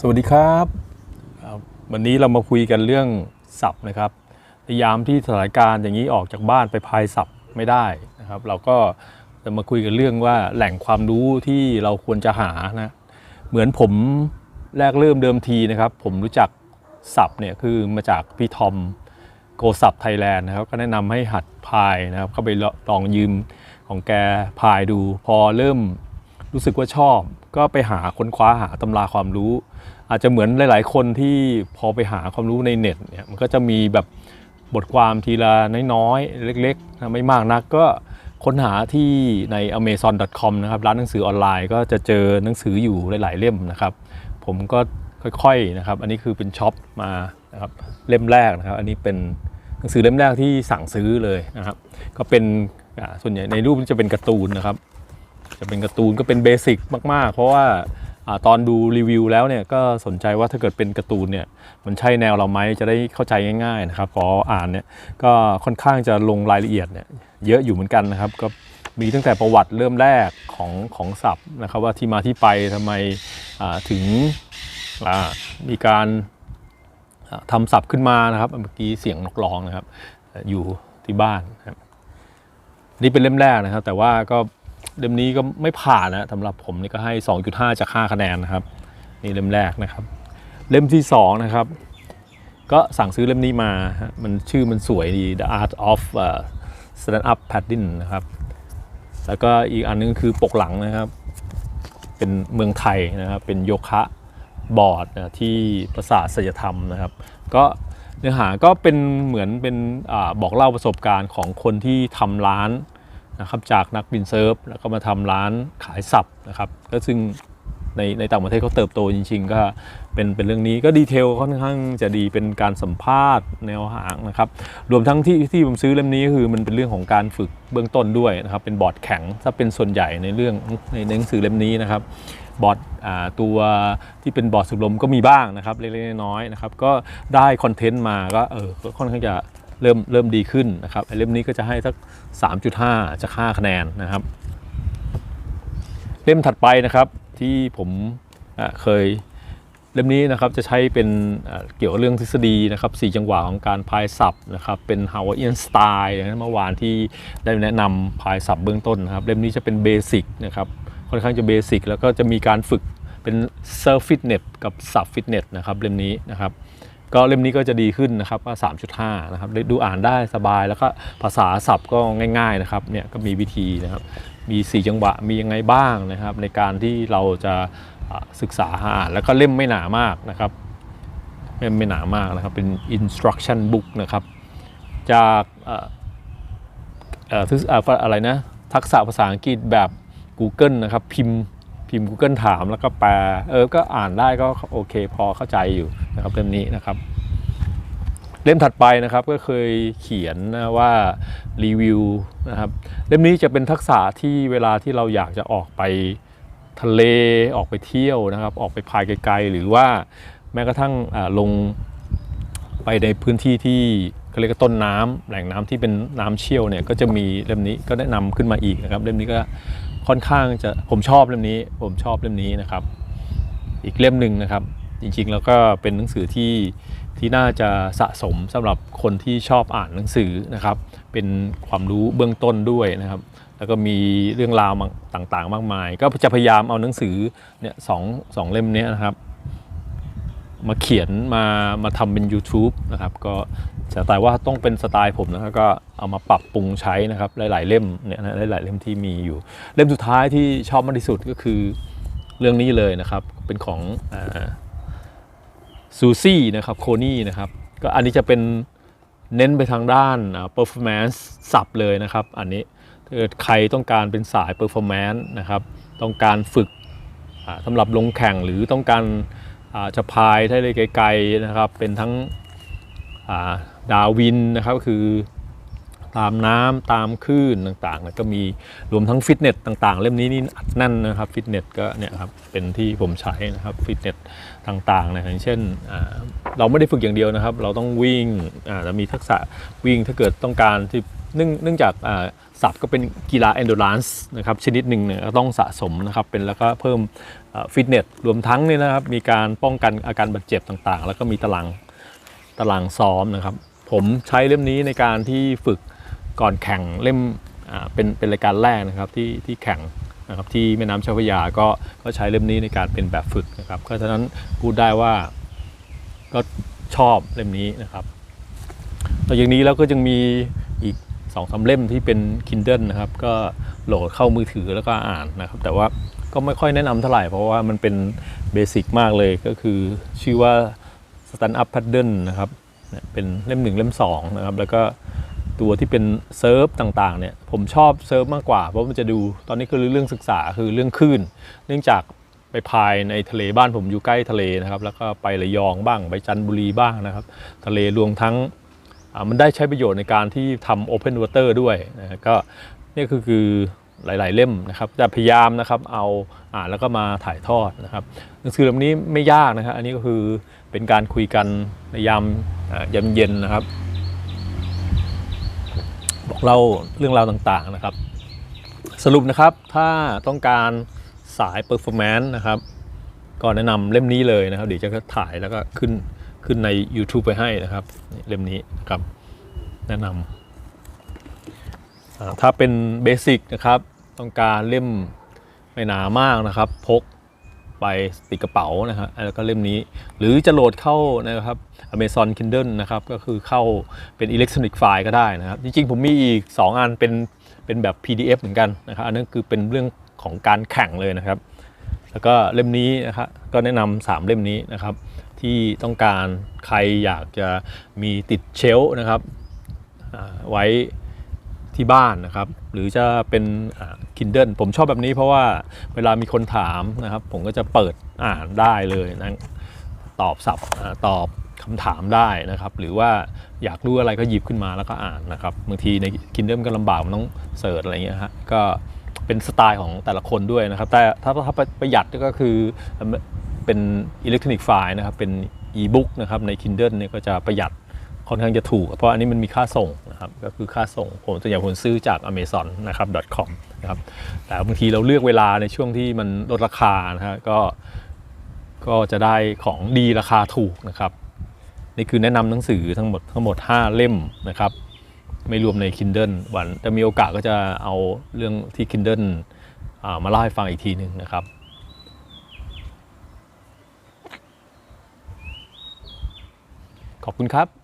สวัสดีครับ วันนี้เรามาคุยกันเรื่องศัพท์นะครับในยามที่สถานการณ์อย่างนี้ออกจากบ้านไปพายศัพท์ไม่ได้นะครับ เราก็จะมาคุยกันเรื่องว่าแหล่งความรู้ที่เราควรจะหานะเหมือนผมแรกเริ่มเดิมทีนะครับ ผมรู้จักศัพท์เนี่ยคือมาจากพี่ทอมโกศัพท์ไทยแลนด์นะครับก็แนะนำให้หัดพายนะครับเข้าไปลองยืมของแกพายดู พอเริ่มรู้สึกว่าชอบ ก็ไปหาค้นคว้าหาตำราความรู้ อาจจะเหมือนหลาย ๆ คนที่พอไปหาความรู้ในเน็ตเนี่ยมันก็จะมีแบบบทความทีละน้อยๆ เล็กๆนะไม่มากนักก็ค้นหาที่ใน amazon.com นะครับร้านหนังสือออนไลน์ก็จะเจอหนังสืออยู่หลาย ๆ เล่มนะครับ ผมก็ค่อย ๆ นะครับ อันนี้คือเป็นช็อปมานะครับเล่มแรกนะครับ อันนี้เป็นหนังสือเล่มแรกที่สั่งซื้อเลยนะครับ ก็เป็นส่วนใหญ่ในรูปจะเป็นการ์ตูนนะครับ จะเป็นการ์ตูนก็เป็นเบสิกมาก ๆ เพราะว่า ตอนดูรีวิวแล้วเนี่ยก็สนใจว่าถ้าเกิดเป็นการ์ตูนเนี่ยมันใช่แนวเราไหมจะได้เข้าใจง่ายๆนะครับพออ่านเนี่ยก็ค่อนข้างจะลงรายละเอียดเนี่ยเยอะอยู่เหมือนกันนะครับก็มีตั้งแต่ประวัติเริ่มแรกของของศัพท์นะครับว่าที่มาที่ไปทำไมถึงมีการอ่าทำศัพท์ขึ้นมานะครับเมื่อกี้เสียงนกร้องนะครับอยู่ที่บ้านนะครับนี่เป็นเล่มแรกนะครับ แต่ว่าก็ เล่มนี้ก็ไม่ผ่านนะสำหรับผมนี่ก็ให้ 2.5 จาก 5 คะแนนนะครับ นี่เล่มแรกนะครับ เล่มที่ 2 นะครับ ก็สั่งซื้อเล่มนี้มาฮะมันชื่อมันสวยดี The Art of uh, Stand Up Paddling นะครับ แล้วก็อีกอันนึงคือปกหลังนะครับ เป็นเมืองไทยนะครับ เป็นโยคะบอร์ดนะที่ปราสาทศิลธรรมนะครับ ก็เนื้อหาก็เป็นเหมือนเป็นอบอกเล่าประสบการณ์ของคนที่ทำร้าน นะครับจากนักบินเซิร์ฟแล้วก็มาทำร้านขายสับนะครับก็ซึ่งในในต่างประเทศเขาเติบโตจริงๆ ก็เป็นเป็นเรื่องนี้ก็ดีเทลค่อนข้างจะดีเป็นการสัมภาษณ์แนวหางนะครับรวมทั้งที่ที่ผมซื้อเล่มนี้ก็คือมันเป็นเรื่องของการฝึกเบื้องต้นด้วยนะครับเป็นบอร์ดแข็งถ้าเป็นส่วนใหญ่ในเรื่องในหนังสือเล่มนี้นะครับบอร์ดตัวที่เป็นบอร์ดสูบลมก็มีบ้างนะครับเล็กๆน้อยๆนะครับก็ได้คอนเทนต์มาก็เออค่อนข้างจะ เริ่มเริ่มดีขึ้นนะครับไอเล่มนี้ก็จะให้สัก 3.5จาก5คะแนนนะครับ เล่มถัดไปนะครับที่ผมเคยเล่มนี้นะครับจะใช้เป็นเกี่ยวกับเรื่องทฤษฎีนะครับสี่จังหวะของการพายศัพท์นะครับเป็น Hawaiian Style อย่างเมื่อวานที่ได้แนะนำพายศัพท์เบื้องต้นนะครับ เล่มนี้จะเป็นเบสิกนะครับค่อนข้างจะเบสิกแล้วก็จะมีการฝึกเป็นเซิร์ฟฟิตเนสกับสับฟิตเนสนะครับเล่มนี้นะครับ ก็เล่มนี้ก็จะดีขึ้นนะครับว่า3.5นะครับดูอ่านได้สบายแล้วก็ภาษาศัพท์ก็ง่ายๆนะครับเนี่ยก็มีวิธีนะครับมี 4 จังหวะมียังไงบ้างนะครับ ในการที่เราจะศึกษาอ่านแล้วก็เล่มไม่หนามากนะครับเล่มไม่หนามากนะครับเป็น instruction book นะครับจากเอ่อเอ่อทฤษเอ่ออะไรนะทักษะภาษาอังกฤษแบบ Google นะครับพิมพ์พิมพ์ Google ถามแล้วก็แปลเออก็อ่านได้ก็โอเคพอเข้าใจอยู่ นะครับเล่มนี้นะครับ เล่มถัดไปนะครับก็เคยเขียนนะว่ารีวิวนะครับเล่มนี้จะเป็นทักษะที่เวลาที่เราอยากจะออกไปทะเลออกไปเที่ยวนะครับ ออกไปพายไกล ๆ หรือว่าแม้กระทั่งอ่าลงไปในพื้นที่ที่เขาเรียกว่าต้นน้ำแหล่งน้ำที่เป็นน้ำเชี่ยวเนี่ยก็จะมีเล่มนี้ก็แนะนำขึ้นมาอีกนะครับ เล่มนี้ก็ค่อนข้างจะผมชอบเล่มนี้ ผมชอบเล่มนี้นะครับ อีกเล่มหนึ่งนะครับ จริงๆ แล้วก็เป็นหนังสือที่ที่น่าจะสะสมสำหรับคนที่ชอบอ่านหนังสือนะครับ เป็นความรู้เบื้องต้นด้วยนะครับ แล้วก็มีเรื่องราวต่างๆ มากมาย ก็จะพยายามเอาหนังสือเนี่ยสองสองเล่มนี้นะครับ มาเขียนมามาทำเป็น YouTube นะครับ ก็จะแต่ว่าต้องเป็นสไตล์ผมนะครับก็เอามาปรับปรุงใช้นะครับหลาย ๆ เล่มเนี่ยนะหลายๆเล่มที่มีอยู่ เล่มสุดท้ายที่ชอบมากที่สุดก็คือเรื่องนี้เลยนะครับ เป็นของ ซูซี่นะครับโคนี่นะครับก็อันนี้จะเป็นเน้นไปทางด้าน performance สับเลยนะครับ อันนี้ถ้าเกิดใครต้องการเป็นสาย performance นะครับ ต้องการฝึกสำหรับลงแข่งหรือต้องการจะพายได้เลยไกลๆนะครับ เป็นทั้งดาวินนะครับก็คือ ตามน้ำตามคลื่นต่างๆแล้วก็มีรวมทั้งฟิตเนสต่างๆ เล่มนี้นี่อัดแน่นนะครับฟิตเนสก็เนี่ยครับเป็นที่ผมใช้นะครับฟิตเนสต่างๆนะอย่างเช่นเราไม่ได้ฝึกอย่างเดียวนะครับ เราต้องวิ่งอ่าเรามีทักษะวิ่งถ้าเกิดต้องการที่เนื่องเนื่องจากอ่าสับก็เป็นกีฬา endurance นะครับชนิดหนึ่งเนี่ยก็ต้องสะสมนะครับเป็นแล้วก็เพิ่มฟิตเนสรวมทั้งเนี่ยนะครับมีการป้องกันอาการบาดเจ็บต่างๆ แล้วก็มีตารางตารางซ้อมนะครับ ผมใช้เล่มนี้ในการที่ฝึก ก่อนแข่งเล่มเป็นเป็นรายการแรกนะครับที่ที่แข่งนะครับที่แม่น้ำเจ้าพระยาก็ก็ใช้เล่มนี้ในการเป็นแบบฝึกนะครับก็ฉะนั้นพูดได้ว่าก็ชอบเล่มนี้นะครับนอกจากนี้แล้วก็ยังมีอีก2อสาเล่มที่เป็น Kindle นะครับ ก็โหลดเข้ามือถือแล้วก็อ่านนะครับ แต่ว่าก็ไม่ค่อยแนะนำเท่าไหร่เพราะว่ามันเป็นเบสิกมากเลยก็คือชื่อว่า Stand Up Paddle นะครับเนี่ยเป็นเล่มหนึ่งเล่มสองนะครับ แล้วก็ ตัวที่เป็นเซิร์ฟต่างๆเนี่ยผมชอบเซิร์ฟมากกว่า เพราะมันจะดูตอนนี้คือเรื่องศึกษาคือเรื่องคลื่น เนื่องจากไปพายในทะเลบ้านผมอยู่ใกล้ทะเลนะครับ แล้วก็ไประยองบ้างไปจันทบุรีบ้างนะครับ ทะเลรวมทั้งมันได้ใช้ประโยชน์ในการที่ทำ Open Water ด้วยนะก็นี่คือคือหลาย ๆ เล่มนะครับจะพยายามนะครับเอาอ่านแล้วก็มาถ่ายทอดนะครับหนังสือเล่มนี้ไม่ยากนะครับ อันนี้ก็คือเป็นการคุยกันในยามยามเย็นนะครับ บอกเล่าเรื่องราวต่างๆนะครับ สรุปนะครับถ้าต้องการสาย performance นะครับ ก็แนะนำเล่มนี้เลยนะครับ เดี๋ยวจะถ่ายแล้วก็ขึ้นขึ้นใน YouTube ไปให้นะครับเล่มนี้นะครับ แนะนำถ้าเป็นเบสิกนะครับ ต้องการเล่มไม่หนามากนะครับ พก ไปติดกระเป๋านะฮะแล้วก็เล่มนี้ หรือจะโหลดเข้านะครับ Amazon Kindle นะครับก็คือเข้าเป็นอิเล็กทรอนิกส์ไฟล์ก็ได้นะครับ จริงๆ ผมมีอีก 2 อันเป็นเป็นแบบ PDF เหมือนกันนะครับ อันนั้นคือเป็นเรื่องของการแข่งเลยนะครับ แล้วก็เล่มนี้นะครับก็แนะนำสามเล่มนี้นะครับ ที่ต้องการใครอยากจะมีติดเชลนะครับไว้ ที่บ้านนะครับ หรือจะเป็นอ่า Kindle ผมชอบแบบนี้เพราะว่าเวลามีคนถามนะครับ ผมก็จะเปิดอ่านได้เลยนะตอบสับอตอบคำถามได้นะครับ หรือว่าอยากรู้อะไรก็หยิบขึ้นมาแล้วก็อ่านนะครับบางทีใน Kindle ก็ลำบากมันต้องเสิร์ชอะไรอย่างเงี้ยฮะก็เป็นสไตล์ของแต่ละคนด้วยนะครับ แต่ถ้าถ้าประหยัดก็คือเป็นอิเล็กทรอนิกส์ไฟล์นะครับเป็นอีบุ๊กนะครับใน Kindle เนี่ยก็จะประหยัด ค่อนข้างจะถูก เพราะอันนี้มันมีค่าส่งนะครับก็คือค่าส่งผมส่วนใหญ่ผมซื้อจาก Amazon นะครับ .com นะครับแต่บางทีเราเลือกเวลาในช่วงที่มันลดราคานะฮะก็ก็จะได้ของดีราคาถูกนะครับนี่คือแนะนำหนังสือทั้งหมดทั้งหมด 5 เล่มนะครับ ไม่รวมใน Kindle วันแต่มีโอกาสก็จะเอาเรื่องที่ Kindle ามาเล่าให้ฟังอีกทีหนึ่งนะครับขอบคุณครับ